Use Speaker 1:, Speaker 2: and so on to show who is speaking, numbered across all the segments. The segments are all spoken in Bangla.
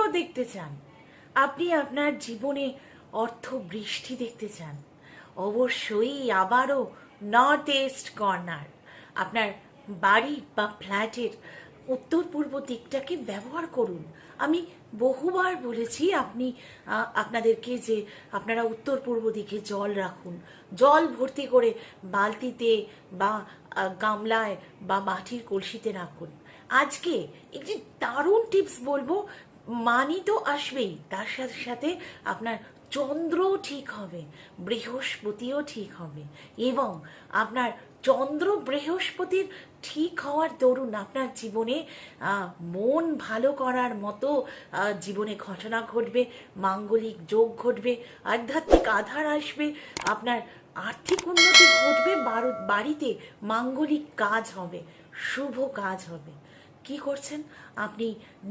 Speaker 1: দেখতে চান। আপনি আপনার জীবনে অর্থ বৃষ্টি দেখতে চান। অবশ্যই আবারও নর্থ ইস্ট কর্নার আপনার বাড়ি বা ফ্ল্যাটের উত্তর পূর্ব দিকটাকে ব্যবহার করুন। আমি বহুবার বলেছি আপনি আপনাদেরকে যে আপনারা উত্তর পূর্ব দিকে জল রাখুন। জল ভর্তি করে বালতিতে বা গামলায় বা মাটির কলসিতে রাখুন। আজকে একটি দারুণ টিপস বলব মানি তো আসবেই, তার সাথে সাথে আপনার চন্দ্রও ঠিক হবে, বৃহস্পতিও ঠিক হবে এবং আপনার চন্দ্র বৃহস্পতির ঠিক হওয়ার দরুন আপনার জীবনে মন ভালো করার মতো জীবনে ঘটনা ঘটবে, মাঙ্গলিক যোগ ঘটবে, আধ্যাত্মিক আধার আসবে, আপনার আর্থিক উন্নতি ঘটবে বাড়িতে মাঙ্গলিক কাজ হবে, শুভ কাজ হবে। কি করছেন? আপনি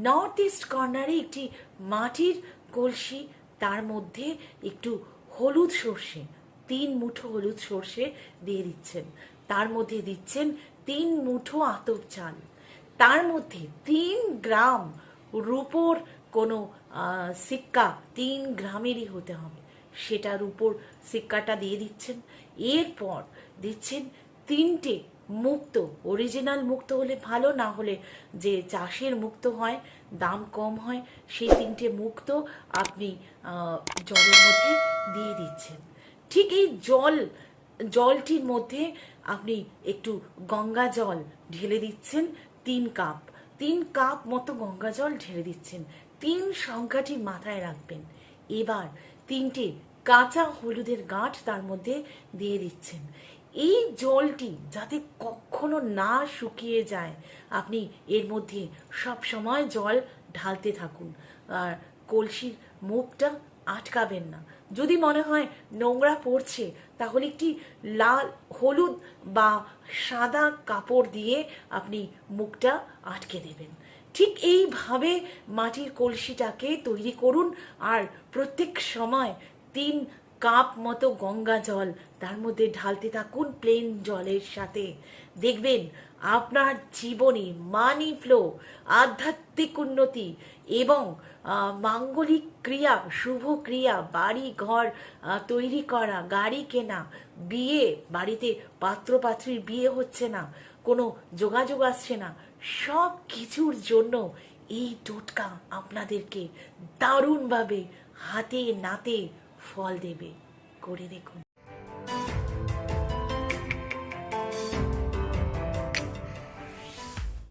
Speaker 1: নর্থ ইস্ট কর্নারে একটি মাটির কলসি, তার মধ্যে একটু হলুদ সর্ষে, তিন মুঠো হলুদ সর্ষে দিয়ে দিচ্ছেন। তার মধ্যে দিচ্ছেন তিন মুঠো আতপ চাল। তার মধ্যে তিন গ্রাম রুপোর কোনো সিক্কা তিন গ্রামেরই হতে হবে। সেটার উপর সিক্কাটা দিয়ে দিচ্ছেন। এরপর দিচ্ছেন তিনটে মুক্ত অরিজিনাল মুক্ত হলে ভালো, না হলে যে চাষের মুক্ত হয়, দাম কম হয়, সেই তিনটে মুক্ত আপনি জলের মধ্যে দিয়ে দিচ্ছেন। ঠিক এই জল, জলটির মধ্যে আপনি একটু গঙ্গা জল ঢেলে দিচ্ছেন, তিন কাপ। তিন কাপ মতো গঙ্গা জল ঢেলে দিচ্ছেন। তিন সংখ্যাটি মাথায় রাখবেন। এবার তিনটে কাঁচা হলুদের গাঁট তার মধ্যে দিয়ে দিচ্ছেন। এই জলটি যাতে কখনো না শুকিয়ে যায়, আপনি এর মধ্যে সব সময় জল ঢালতে থাকুন। আর কলসির মুখটা আটকাবেন না। যদি মনে হয় নোংরা পড়ছে, তাহলে একটি লাল, হলুদ বা সাদা কাপড় দিয়ে আপনি মুখটা আটকে দেবেন। ঠিক এইভাবে মাটির কলসিটাকে তৈরি করুন। আর প্রত্যেক সময় তিন কাপ মতো গঙ্গা জল। তার মধ্যে ঢালতে থাকুন প্লেন জলের সাথে। দেখবেন আপনার জীবনে মানি ফ্লো আধ্যাত্মিক উন্নতি এবং মাঙ্গলিক ক্রিয়া, শুভ ক্রিয়া, বাড়ি ঘর তৈরি করা, গাড়ি কেনা, বিয়ে, বাড়িতে পাত্রপাত্রীর বিয়ে হচ্ছে না, কোনো যোগাযোগ আসছে না, সব কিছুর জন্য এই টোটকা আপনাদেরকে দারুণভাবে হাতে নাতে ফল দেবে করে দেখুন।